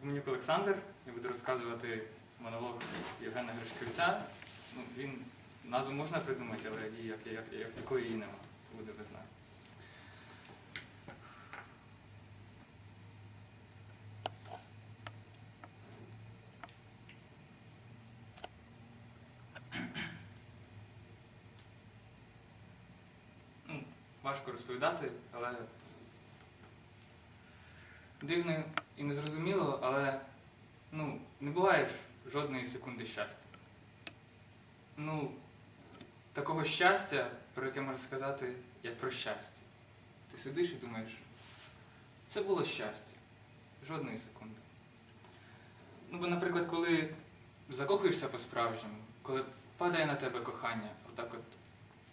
Гуменюк Олександр. Я буду розказувати монолог Євгена Гришківця. Ну, він назву можна придумати, але її як, як, як такої її нема. Буде без нас. Ну, важко розповідати, але дивно і незрозуміло, але ну, не буває ж жодної секунди щастя. Ну, такого щастя, про яке можна сказати, як про щастя. Ти сидиш і думаєш, це було щастя. Жодної секунди. Ну, бо, наприклад, коли закохуєшся по-справжньому, коли падає на тебе кохання, отак от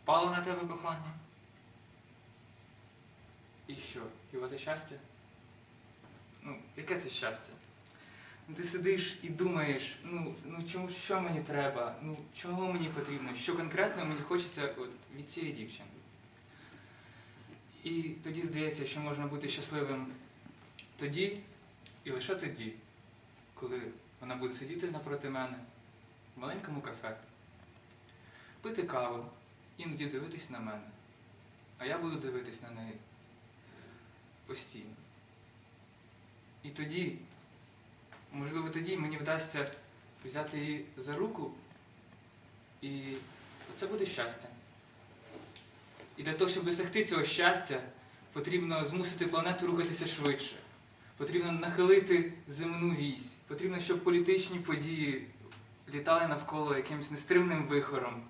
впало на тебе кохання. І що? Хіба це щастя? Ну, яке це щастя? Ну, Ти сидиш і думаєш, ну, ну чому що мені треба? Ну чого мені потрібно? Що конкретно мені хочеться от, від цієї дівчини? І тоді здається, що можна бути щасливим тоді і лише тоді, коли вона буде сидіти напроти мене в маленькому кафе, пити каву, іноді дивитись на мене, а я буду дивитись на неї постійно. Тоді, можливо, тоді мені вдасться взяти її за руку, і це буде щастя. І для того, щоб досягти цього щастя, потрібно змусити планету рухатися швидше. Потрібно нахилити земну вісь. Потрібно, щоб політичні події літали навколо якимось нестримним вихором.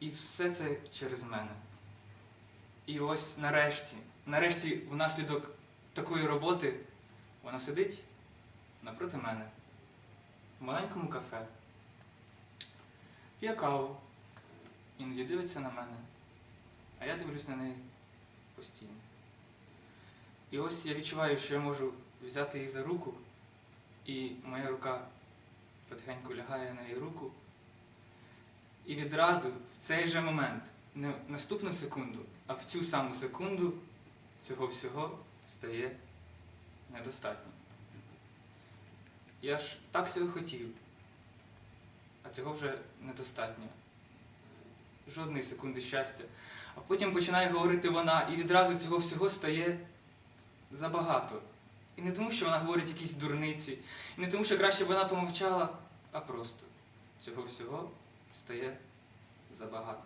І все це через мене. І ось нарешті, нарешті, внаслідок такої роботи, вона сидить напроти мене в маленькому кафе, п'є каву, іноді дивиться на мене, а я дивлюсь на неї постійно. І ось я відчуваю, що я можу взяти її за руку, і моя рука потихеньку лягає на її руку. І відразу в цей же момент, не в наступну секунду, а в цю саму секунду цього всього стає недостатньо. Я ж так цього хотів, а цього вже недостатньо. Жодної секунди щастя. А потім починає говорити вона, і відразу цього всього стає забагато. І не тому, що вона говорить якісь дурниці, і не тому, що краще б вона помовчала, а просто цього всього стає забагато.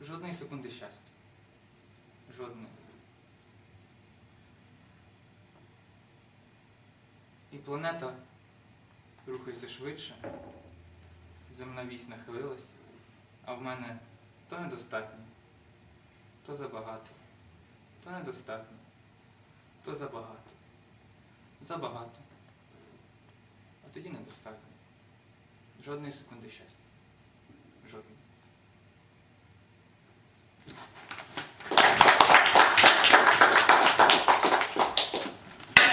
Жодної секунди щастя. Жодної. І планета рухається швидше, земна вісь нахилилась, а в мене то недостатньо, то забагато, то недостатньо, то забагато, забагато, а тоді недостатньо. Жодної секунди щастя.